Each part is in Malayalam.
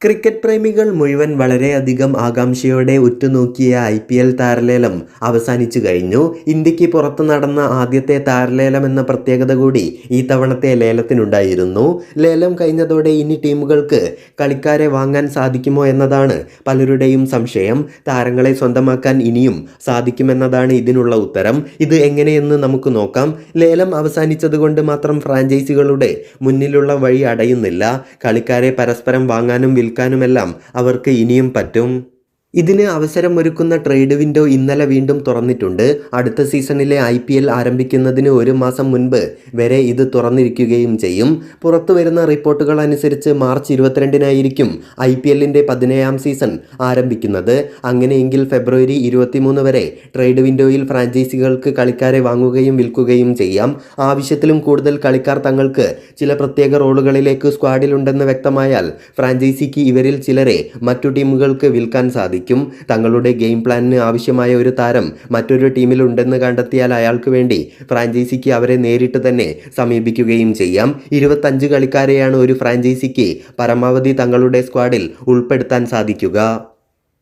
ക്രിക്കറ്റ് പ്രേമികൾ മുഴുവൻ വളരെയധികം ആകാംക്ഷയോടെ ഉറ്റുനോക്കിയ ഐ പി എൽ താരലേലം അവസാനിച്ചു കഴിഞ്ഞു. ഇന്ത്യയ്ക്ക് പുറത്തു നടന്ന ആദ്യത്തെ താരലേലം എന്ന പ്രത്യേകത കൂടി ഈ തവണത്തെ ലേലത്തിനുണ്ടായിരുന്നു. ലേലം കഴിഞ്ഞതോടെ ഇനി ടീമുകൾക്ക് കളിക്കാരെ വാങ്ങാൻ സാധിക്കുമോ എന്നതാണ് പലരുടെയും സംശയം. താരങ്ങളെ സ്വന്തമാക്കാൻ ഇനിയും സാധിക്കുമെന്നതാണ് ഇതിനുള്ള ഉത്തരം. ഇത് എങ്ങനെയെന്ന് നമുക്ക് നോക്കാം. ലേലം അവസാനിച്ചതുകൊണ്ട് മാത്രം ഫ്രാഞ്ചൈസികളുടെ മുന്നിലുള്ള വഴി അടയുന്നില്ല. കളിക്കാരെ പരസ്പരം വാങ്ങാനും വിൽക്കാനുമെല്ലാം അവർക്ക് ഇനിയും പറ്റും. ഇതിന് അവസരമൊരുക്കുന്ന ട്രേഡ് വിൻഡോ ഇന്നലെ വീണ്ടും തുറന്നിട്ടുണ്ട്. അടുത്ത സീസണിലെ ഐ പി എൽ ആരംഭിക്കുന്നതിന് ഒരു മാസം മുൻപ് വരെ ഇത് തുറന്നിരിക്കുകയും ചെയ്യും. പുറത്തു വരുന്ന റിപ്പോർട്ടുകൾ അനുസരിച്ച് മാർച്ച് ഇരുപത്തിരണ്ടിനായിരിക്കും ഐ പി എല്ലിന്റെ പതിനേഴാം സീസൺ ആരംഭിക്കുന്നത്. അങ്ങനെയെങ്കിൽ ഫെബ്രുവരി ഇരുപത്തിമൂന്ന് വരെ ട്രേഡ് വിൻഡോയിൽ ഫ്രാഞ്ചൈസികൾക്ക് കളിക്കാരെ വാങ്ങുകയും വിൽക്കുകയും ചെയ്യാം. ആവശ്യത്തിലും കൂടുതൽ കളിക്കാർ തങ്ങൾക്ക് ചില പ്രത്യേക റോളുകളിലേക്ക് സ്ക്വാഡിലുണ്ടെന്ന് വ്യക്തമായാൽ ഫ്രാഞ്ചൈസിക്ക് ഇവരിൽ ചിലരെ മറ്റു ടീമുകൾക്ക് വിൽക്കാൻ സാധിക്കും. തങ്ങളുടെ ഗെയിം പ്ലാനിന് ആവശ്യമായ ഒരു താരം മറ്റൊരു ടീമിലുണ്ടെന്ന് കണ്ടെത്തിയാൽ അയാൾക്ക് വേണ്ടി ഫ്രാഞ്ചൈസിക്ക് അവരെ നേരിട്ട് തന്നെ സമീപിക്കുകയും ചെയ്യാം. ഇരുപത്തഞ്ച് കളിക്കാരെയാണ് ഒരു ഫ്രാഞ്ചൈസിക്ക് പരമാവധി തങ്ങളുടെ സ്ക്വാഡിൽ ഉൾപ്പെടുത്താൻ സാധിക്കുക.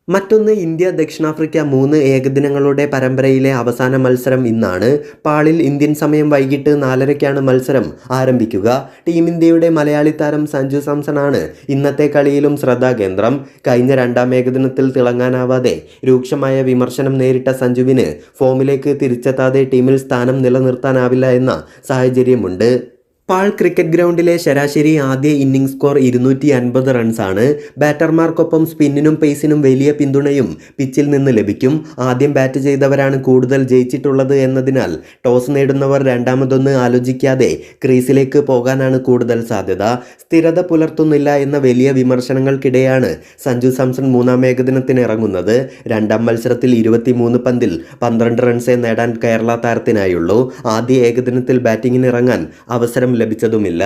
മറ്റൊന്ന് ഇന്ത്യ ദക്ഷിണാഫ്രിക്ക മൂന്ന് ഏകദിനങ്ങളുടെ പരമ്പരയിലെ അവസാന മത്സരം ഇന്നാണ്. പാളിൽ ഇന്ത്യൻ സമയം വൈകിട്ട് നാലരയ്ക്കാണ് മത്സരം ആരംഭിക്കുക. ടീം ഇന്ത്യയുടെ മലയാളി താരം സഞ്ജു സാംസൺ ആണ് ഇന്നത്തെ കളിയിലും ശ്രദ്ധാകേന്ദ്രം കഴിഞ്ഞ രണ്ടാം ഏകദിനത്തിൽ തിളങ്ങാനാവാതെ രൂക്ഷമായ വിമർശനം നേരിട്ട സഞ്ജുവിന് ഫോമിലേക്ക് തിരിച്ചെത്താതെ ടീമിൽ സ്ഥാനം നിലനിർത്താനാവില്ല എന്ന സാഹചര്യമുണ്ട്. പാൾ ക്രിക്കറ്റ് ഗ്രൗണ്ടിലെ ശരാശരി ആദ്യ ഇന്നിംഗ് സ്കോർ ഇരുന്നൂറ്റി അൻപത് റൺസാണ്. ബാറ്റർമാർക്കൊപ്പം സ്പിന്നിനും പേസിനും വലിയ പിന്തുണയും പിച്ചിൽ നിന്ന് ലഭിക്കും. ആദ്യം ബാറ്റ് ചെയ്തവരാണ് കൂടുതൽ ജയിച്ചിട്ടുള്ളത് എന്നതിനാൽ ടോസ് നേടുന്നവർ രണ്ടാമതൊന്ന് ആലോചിക്കാതെ ക്രീസിലേക്ക് പോകാനാണ് കൂടുതൽ സാധ്യത. സ്ഥിരത പുലർത്തുന്നില്ല എന്ന വലിയ വിമർശനങ്ങൾക്കിടെയാണ് സഞ്ജു സാംസൺ മൂന്നാം ഏകദിനത്തിന് ഇറങ്ങുന്നത്. രണ്ടാം മത്സരത്തിൽ ഇരുപത്തിമൂന്ന് പന്തിൽ പന്ത്രണ്ട് റൺസേ നേടാൻ കേരള താരത്തിനായുള്ളൂ. ആദ്യ ഏകദിനത്തിൽ ബാറ്റിങ്ങിനിറങ്ങാൻ അവസരം ലഭിച്ചതുമില്ല.